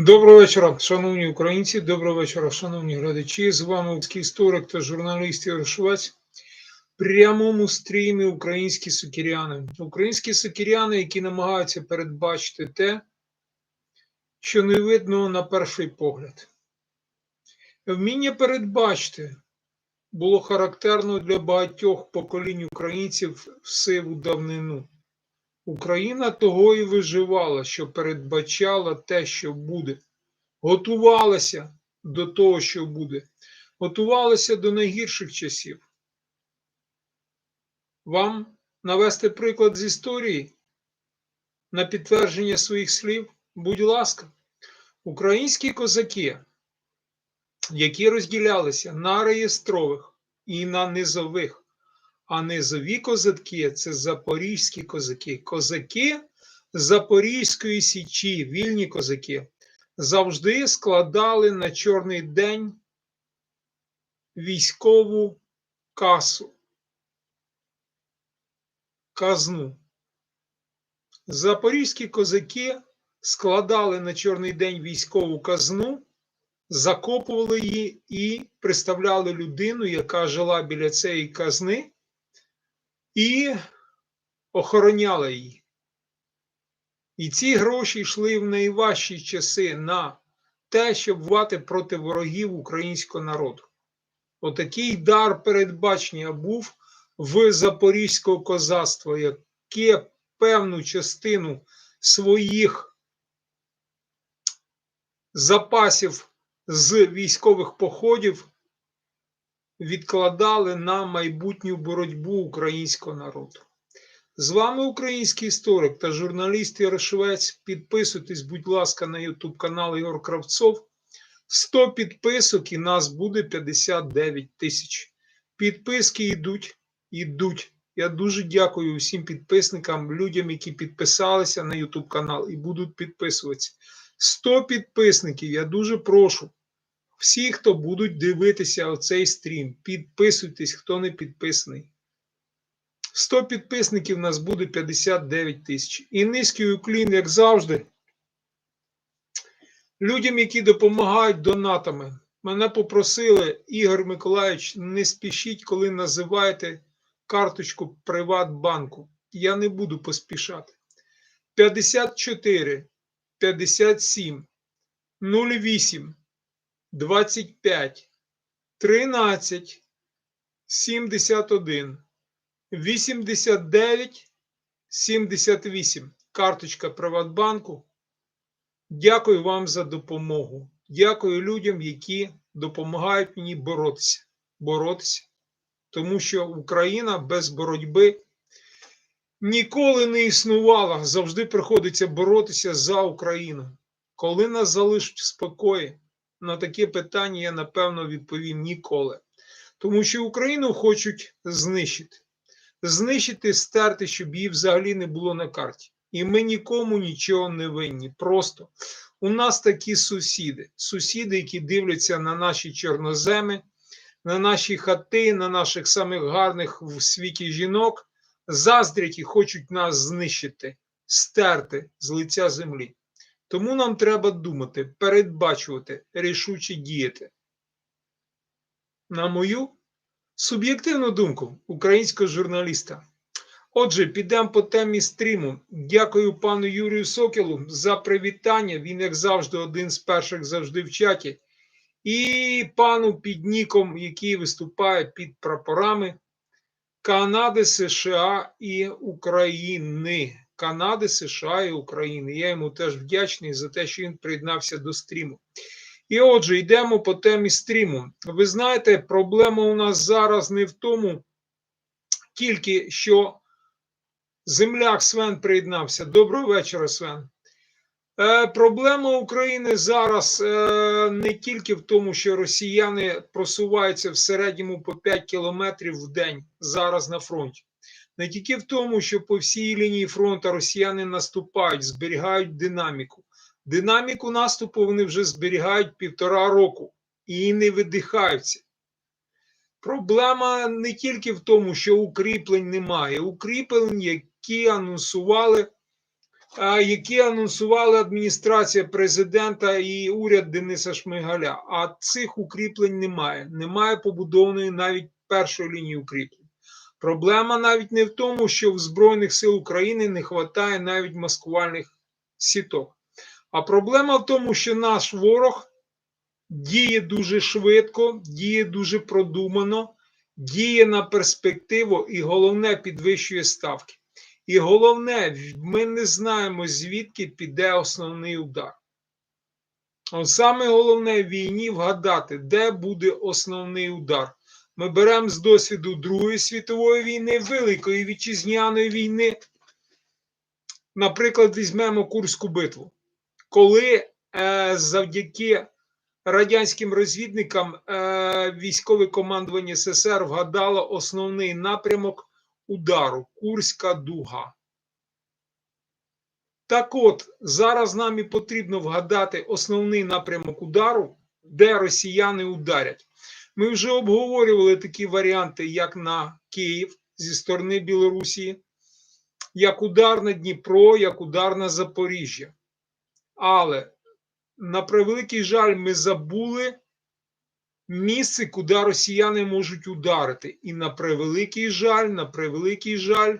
Доброго вечора, шановні українці. Доброго вечора, шановні глядачі. З вами український історик та журналіст Ігор Швець. Прямому стрімі українські сукіряни. Українські сукіряни, які намагаються передбачити те, що не видно на перший погляд. Вміння передбачити було характерно для багатьох поколінь українців в сиву давнину. Україна того і виживала, що передбачала те, що буде, готувалася до того, що буде, готувалася до найгірших часів. Вам навести приклад з історії на підтвердження своїх слів? Будь ласка, українські козаки, які розділялися на реєстрових і на низових. А низові козаки це запорізькі козаки. Козаки Запорізької Січі, вільні козаки, завжди складали на чорний день військову касу, казну. Запорізькі козаки складали на чорний день військову казну, закопували її і представляли людину, яка жила біля цієї казни і охороняла її. І ці гроші йшли в найважчі часи на те, щоб вати проти ворогів українського народу. Отакий дар передбачення був в запорізького козацтва, яке певну частину своїх запасів з військових походів відкладали на майбутню боротьбу українського народу. З вами український історик та журналіст Ігор Швець. Підписуйтесь, будь ласка, на YouTube канал Ігор Кравцов. 100 підписок і нас буде 59 тисяч. Підписки йдуть, йдуть. Я дуже дякую усім підписникам, людям, які підписалися на YouTube канал і будуть підписуватися. 100 підписників. Я дуже прошу. Всі, хто будуть дивитися оцей стрім, підписуйтесь, хто не підписаний. 100 підписників у нас буде 59 тисяч. І низький уклін, як завжди, людям, які допомагають донатами. Мене попросили, Ігор Миколаївич, не спішіть, коли називаєте карточку Приватбанку. Я не буду поспішати. 54 57 08 25, 13, 71, 89, 78. Карточка Приватбанку. Дякую вам за допомогу. Дякую людям, які допомагають мені боротися. Боротися. Тому що Україна без боротьби ніколи не існувала. Завжди приходиться боротися за Україну. Коли нас залишать в спокої, на таке питання я напевно відповім ніколи. Тому що Україну хочуть знищити. Знищити, стерти, щоб її взагалі не було на карті. І ми нікому нічого не винні. Просто у нас такі сусіди, сусіди, які дивляться на наші чорноземи, на наші хати, на наших самих гарних в світі жінок, заздрять і хочуть нас знищити, стерти з лиця землі. Тому нам треба думати, передбачувати, рішуче діяти. На мою суб'єктивну думку українського журналіста. Отже, підемо по темі стріму. Дякую пану Юрію Сокілу за привітання. Він, як завжди, один з перших завжди в чаті. І пану під ніком, який виступає під прапорами Канади, США і України. Канади, США і України. Я йому теж вдячний за те, що він приєднався до стріму. І отже, йдемо по темі стріму. Ви знаєте, проблема у нас зараз не в тому, тільки що земляк Свен приєднався. Доброго вечора, Свен. Е, Проблема України зараз е, не тільки в тому, що росіяни просуваються в середньому по 5 кілометрів в день зараз на фронті не тільки в тому, що по всій лінії фронту росіяни наступають, зберігають динаміку. Динаміку наступу вони вже зберігають півтора року і не видихаються. Проблема не тільки в тому, що укріплень немає. Укріплень, які анонсували які анонсували адміністрація президента і уряд Дениса Шмигаля. А цих укріплень немає. Немає побудованої навіть першої лінії укріплень. Проблема навіть не в тому, що в Збройних сил України не вистачає навіть маскувальних сіток. А проблема в тому, що наш ворог діє дуже швидко, діє дуже продумано, діє на перспективу і головне підвищує ставки. І головне, ми не знаємо, звідки піде основний удар. От саме головне в війні вгадати, де буде основний удар. Ми беремо з досвіду Другої світової війни, Великої вітчизняної війни. Наприклад, візьмемо Курську битву, коли е, завдяки радянським розвідникам е, військове командування СССР вгадало основний напрямок удару Курська дуга. Так от, зараз нам і потрібно вгадати основний напрямок удару, де росіяни ударять. Ми вже обговорювали такі варіанти, як на Київ зі сторони Білорусі, як удар на Дніпро, як удар на Запоріжжя. Але, на превеликий жаль, ми забули місце, куди росіяни можуть ударити. І на превеликий жаль, на превеликий жаль,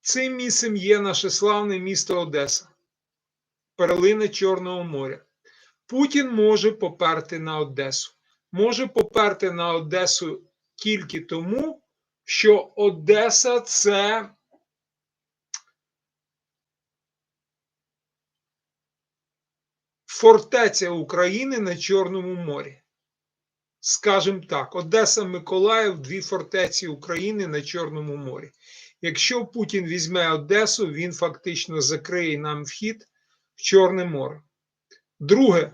цим місцем є наше славне місто Одеса, перлина Чорного моря. Путін може поперти на Одесу. Може поперти на Одесу тільки тому, що Одеса це фортеця України на Чорному морі. Скажімо так, Одеса Миколаїв дві фортеці України на Чорному морі. Якщо Путін візьме Одесу, він фактично закриє нам вхід в Чорне море. Друге,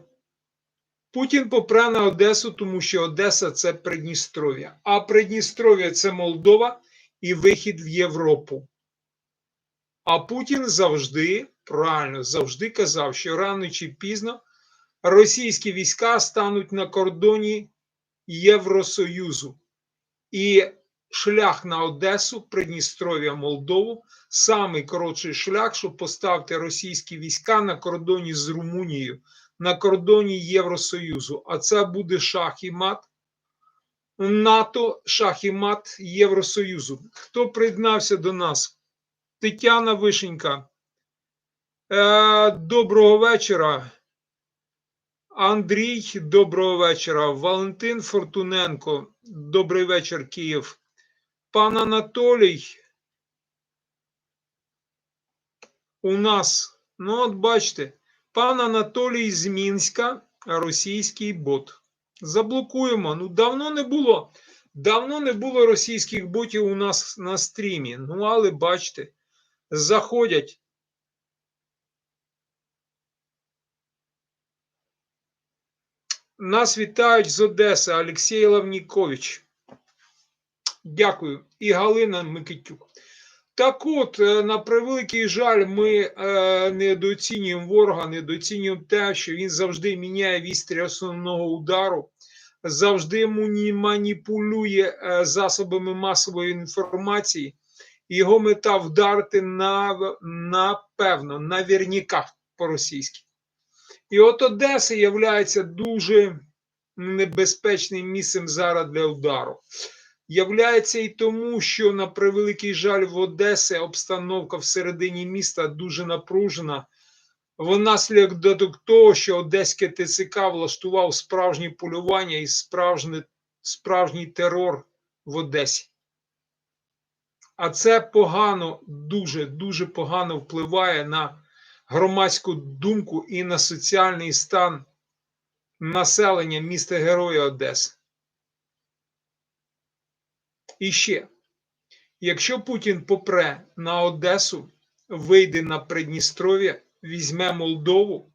Путін попре на Одесу, тому що Одеса це Придністров'я, а Придністров'я це Молдова і вихід в Європу. А Путін завжди, правильно, завжди казав, що рано чи пізно російські війська стануть на кордоні Євросоюзу. І шлях на Одесу, Придністров'я, Молдову самий коротший шлях, щоб поставити російські війська на кордоні з Румунією, на кордоні Євросоюзу. А це буде шах і мат НАТО, шах і мат Євросоюзу. Хто приєднався до нас? Тетяна Вишенька. Е, Доброго вечора. Андрій, доброго вечора. Валентин Фортуненко, добрий вечір, Київ. Пан Анатолій. У нас, ну, от бачите, пан Анатолій з Мінська, російський бот. Заблокуємо. Ну, давно не було. Давно не було російських ботів у нас на стрімі. Ну, але бачите, заходять. Нас вітають з Одеси Олексій Лавнікович. Дякую. І Галина Микитюк. Так от, е, на превеликий жаль, ми е, недооцінюємо ворога, недооцінюємо те, що він завжди міняє вістря основного удару, завжди маніпулює е, засобами масової інформації. Його мета вдарити на, напевно, наверняка по-російськи. І от Одеса є дуже небезпечним місцем зараз для удару. Являється і тому, що на превеликий жаль в Одесі обстановка всередині міста дуже напружена. Внаслідок того, що Одеське ТЦК влаштував справжнє полювання і справжній, справжній терор в Одесі. А це погано, дуже, дуже погано впливає на громадську думку і на соціальний стан населення міста Героя Одеси. І ще, якщо Путін попре на Одесу, вийде на Придністров'я, візьме Молдову,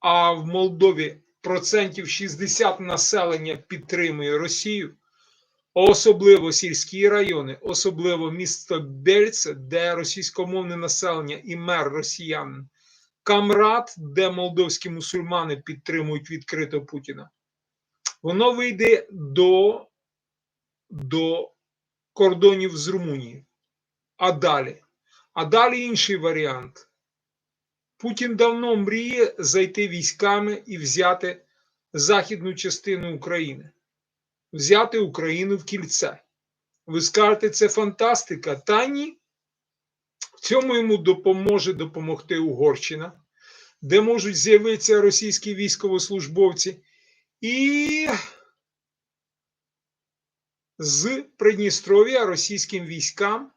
а в Молдові процентів 60 населення підтримує Росію, особливо сільські райони, особливо місто Бельце, де російськомовне населення і мер росіян, Камрад, де молдовські мусульмани підтримують відкрито Путіна, воно вийде до, до кордонів з Румунією. А далі? А далі інший варіант. Путін давно мріє зайти військами і взяти західну частину України, взяти Україну в кільце. Ви скажете, це фантастика? Та ні. В цьому йому допоможе допомогти Угорщина, де можуть з'явитися російські військовослужбовці, і з Придністров'я російським військам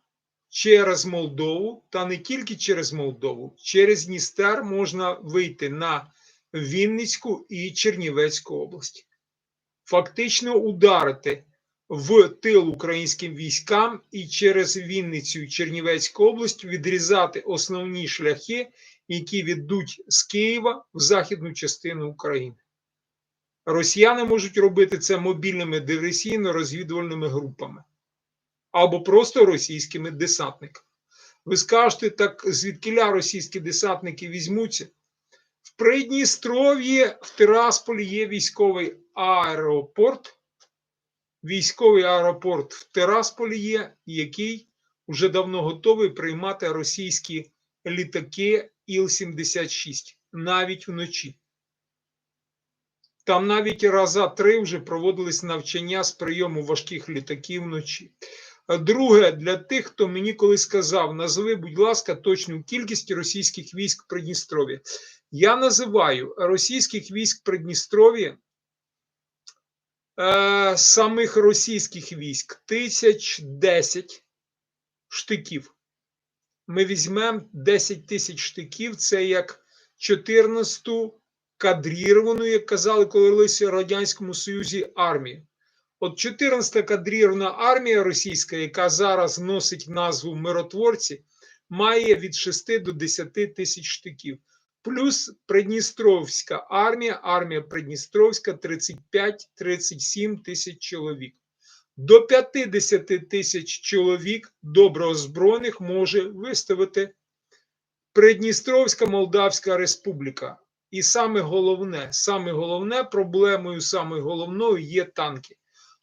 через Молдову, та не тільки через Молдову, через Дністер можна вийти на Вінницьку і Чернівецьку області. Фактично ударити в тил українським військам і через Вінницю і Чернівецьку область відрізати основні шляхи, які ведуть з Києва в західну частину України. Росіяни можуть робити це мобільними диверсійно-розвідувальними групами або просто російськими десантниками. Ви скажете, так звідкиля російські десантники візьмуться? В Придністров'ї в Тирасполі є військовий аеропорт. Військовий аеропорт в Тирасполі є, який вже давно готовий приймати російські літаки Іл-76 навіть вночі. Там навіть раза три вже проводились навчання з прийому важких літаків вночі. Друге, для тих, хто мені колись сказав, назви, будь ласка, точну кількість російських військ в Придністров'ї. Я називаю російських військ в Придністров'ї е, самих російських військ тисяч десять штиків. Ми візьмемо 10 тисяч штиків, це як 14-ту кадріровану, як казали колись в Радянському Союзі армію. От 14-та кадрірована армія російська, яка зараз носить назву миротворці, має від 6 до 10 тисяч штиків. Плюс Придністровська армія, армія Придністровська 35-37 тисяч чоловік. До 50 тисяч чоловік доброозброєних може виставити Придністровська Молдавська Республіка. І саме головне, саме головне проблемою, саме головною є танки.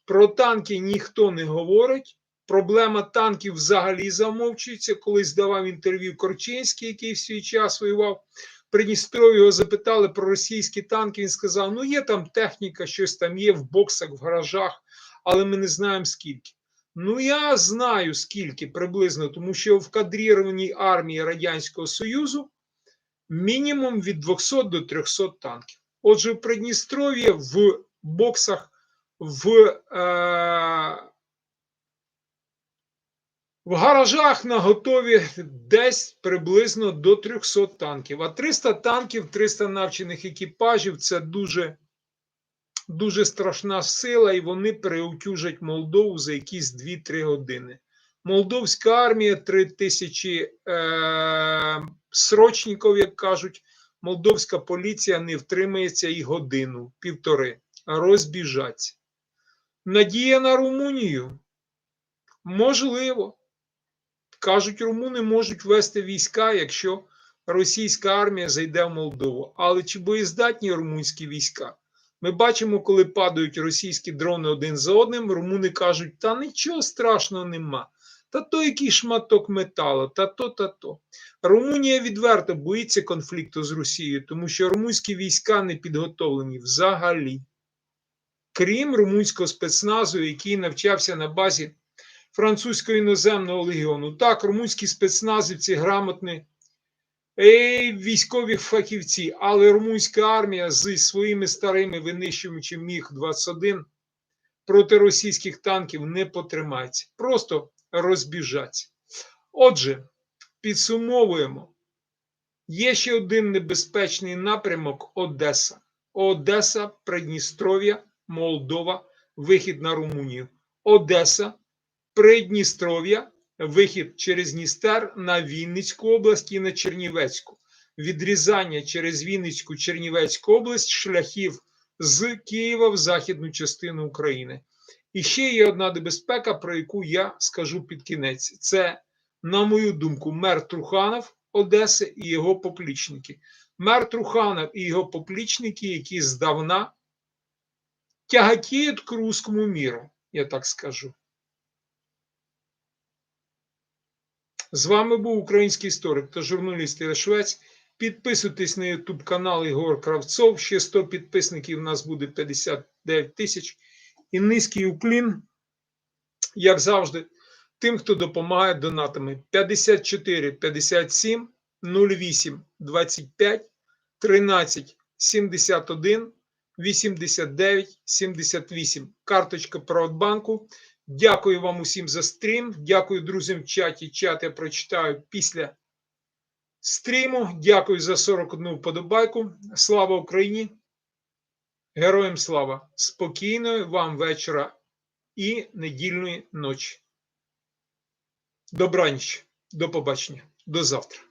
Про танки ніхто не говорить. Проблема танків взагалі замовчується. Колись давав інтерв'ю Корчинський, який в свій час воював. Придністров'я його запитали про російські танки. Він сказав: ну є там техніка, щось там є в боксах, в гаражах, але ми не знаємо скільки. Ну, я знаю скільки приблизно, тому що в кадрірованій армії Радянського Союзу мінімум від 200 до 300 танків. Отже, в Придністров'ї в боксах в е, в гаражах на готові десь приблизно до 300 танків. А 300 танків, 300 навчених екіпажів це дуже дуже страшна сила, і вони переутюжать Молдову за якісь 2-3 години. Молдовська армія 3 тисячі е, срочників, як кажуть, молдовська поліція не втримається і годину, півтори, розбіжаться. Надія на Румунію? Можливо. Кажуть, румуни можуть вести війська, якщо російська армія зайде в Молдову. Але чи боєздатні румунські війська? Ми бачимо, коли падають російські дрони один за одним, румуни кажуть, та нічого страшного нема. Та то який шматок металу, та то, та то. Румунія відверто боїться конфлікту з Росією, тому що румунські війська не підготовлені взагалі. Крім румунського спецназу, який навчався на базі французького іноземного легіону. Так, румунські спецназівці грамотні е, військові фахівці, але румунська армія зі своїми старими винищувачами міг 21 проти російських танків не потримається. Просто розбіжаться. Отже, підсумовуємо. Є ще один небезпечний напрямок Одеса. Одеса, Придністров'я, Молдова, вихід на Румунію. Одеса, Придністров'я, вихід через Дністер на Вінницьку область і на Чернівецьку. Відрізання через Вінницьку Чернівецьку область шляхів з Києва в західну частину України. І ще є одна небезпека, про яку я скажу під кінець. Це, на мою думку, мер Труханов Одеси і його поплічники. Мер Труханов і його поплічники, які здавна тяготіють к русскому міру, я так скажу. З вами був український історик та журналіст Швець. Підписуйтесь на YouTube канал Ігор Кравцов. Ще 100 підписників. У нас буде 59 тисяч. І низький уклін, як завжди, тим, хто допомагає донатами 54 57 08 25 13 71 89 78. Карточка Приватбанку. Дякую вам усім за стрім. Дякую друзям в чаті. Чат я прочитаю після стріму. Дякую за 41 вподобайку. Слава Україні! Героям слава! Спокійної вам вечора і недільної ночі. Добраніч. До побачення. До завтра.